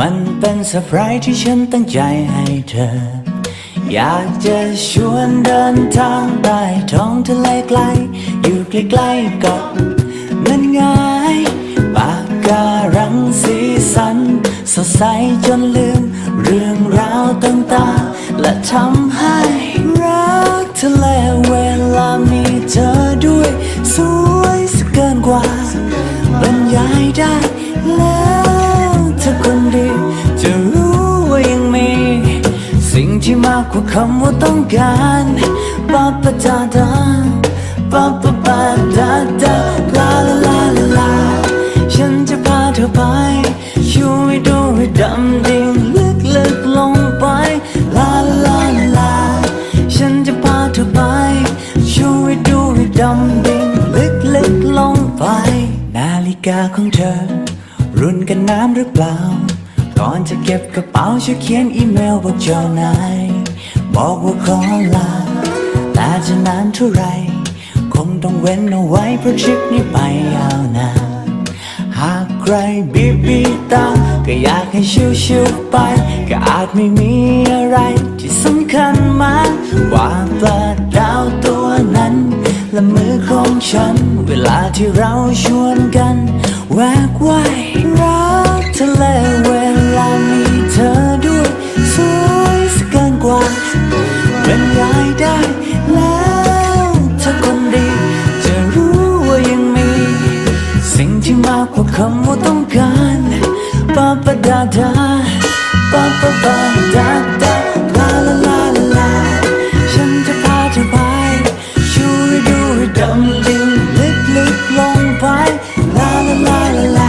มันเป็นเซอร์ไพรส์ที่ฉันตั้งใจให้เธอ อยากจะชวนเดินทางใต้ท้องทะเลไกล อยู่ใกล้ๆกับนั่นไงปากการังสีสัน สดใสจนลืม เรื่องราวต่างๆ และทำให้รักทะเลเวลามีเธอด้วย สวยสกเกินกว่า บรรยายได้แล้วากกว่าคำว่าต้องการปาปะดาดาปาปะปาดาดาลาลาลาลาลาฉันจะพาเธอไปช่วยดูให้ดำดิ่งลึกลึกลงไปลาลาลาลาฉันจะพาเธอไปช่วยดูให้ดำดิ่งลึกลึกลงไป นาฬิกาของเธอ รุ่นกันน้ำหรือเปล่าก่อนจะเก็บกระเป๋าช่วยเขียนอีเมลบอกเจ้านาย บอกว่าขอลา แต่จะนานเท่าไร คงต้องเว้นเอาไว้เพราะทริปนี้ไปยาวนานหากใครบีบบีตา ก็อยากให้ชิวๆไป ก็อาจไม่มีอะไรที่สำคัญมากกว่าปลาดาวตัวนั้น และมือของฉัน เวลาที่เราชวนกัน แวกว่ายรักทะเลเว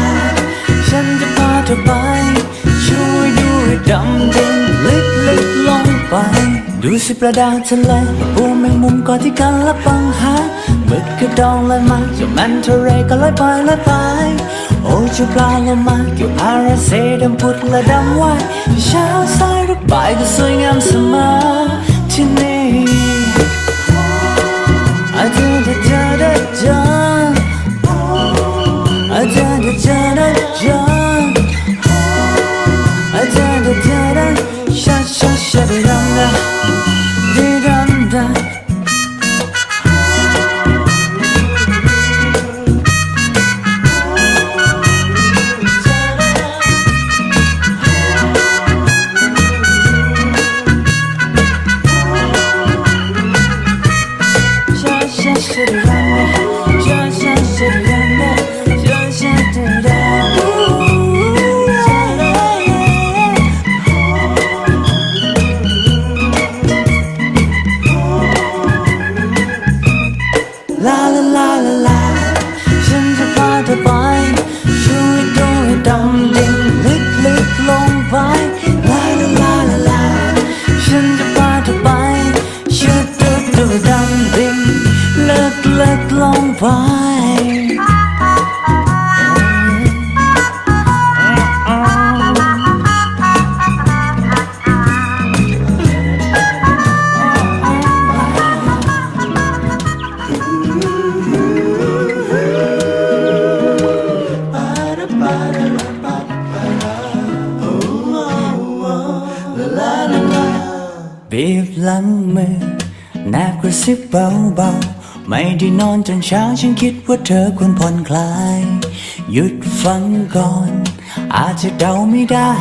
าฉันจะพาเธอไปช่วยดูให้ดำดิ่งลึกลึกๆลงไปดูสิปลาดาทะเลปูแมงมุมกอที่กันและปังหาหมึกกระดองลอยมาเจ้าแมนทะเลก็ลอยไปลอยไป โอ้เจ้าปลาโลมาเกี่ยวอาราเซดำพุดและดำว่าย 자체를 บีบหลังมือแนบกระซิบเบาๆ ไม่ได้นอนจนเช้าฉันคิดว่าเธอควรผ่อนคลาย หยุดฟังก่อน อาจจะเดาไม่ได้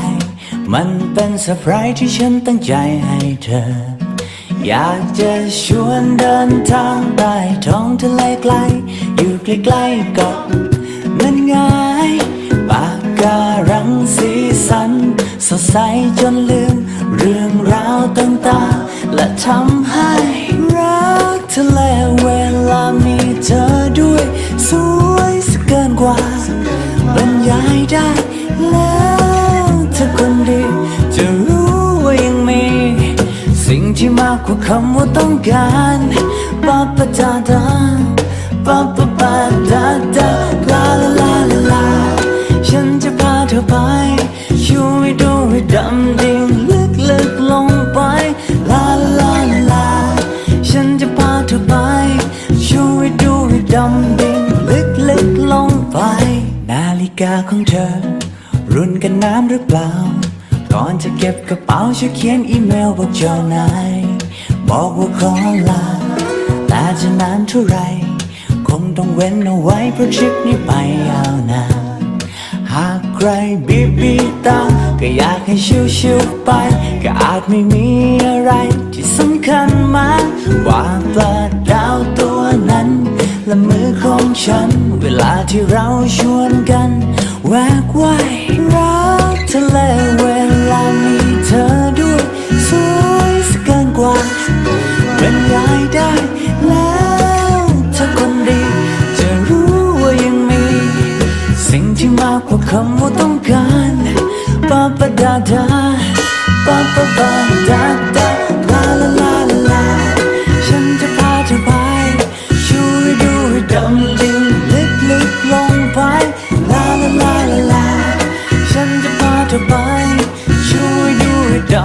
มันเป็นเซอร์ไพรส์ที่ฉันตั้งใจให้เธอ อยากจะชวนเดินทางใต้ท้องทะเลไกล อยู่ใกล้ๆกับนั่นไงปากการังสีสัน สดใสจนลืม เรื่องราวต่างๆ และทำให้รักทะเลเวลามีเธอด้วย สวยสกเกินกว่าบรรยายได้แล้วเธอคนดี จะรู้ว่ายังมี สิ่งที่มากกว่าคำว่าต้องการปาปะดาดา ดำดิ่งลึกลึกลงไป นาฬิกาของเธอ รุ่นกันน้ำหรือเปล่า ก่อนจะเก็บกระเป๋าช่วยเขียนอีเมลบอกเจ้านายบอกว่าขอลาแต่จะนานเท่าไร คงต้องเว้นเอาไว้เพราะทริปนี้ไปยาวนานหากใครบีบบีตา ก็อยากให้ชิวๆไป ก็อาจไม่มีอะไรที่สำคัญมาก ฉัน เวลาที่เราชวนกันแวกว่ายรักทะเลเวลามีเธอด้วย สวยสกเกินกว่า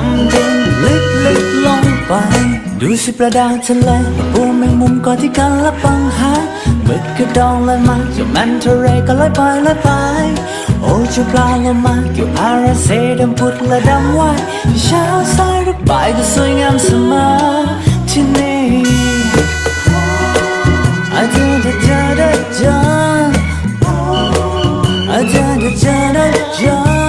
ำดิ่งลึกลึกลงไป ดูสิปลาดาทะเลปูแมงมุมก่อที่กันและปังหาหมึกกระดองลอยมาเจ้าแมนเทเรก็ลอยไปลอยไป โอ้เจ้าปลาโลมาเกี่ยวอาราเซดำพุดและดำว่ายเช้าสายรือบ่ายก็สวยงามเสมอที่นี่อาจารย์จะเจอได้เจออาจารย์จะเจอได้เจอ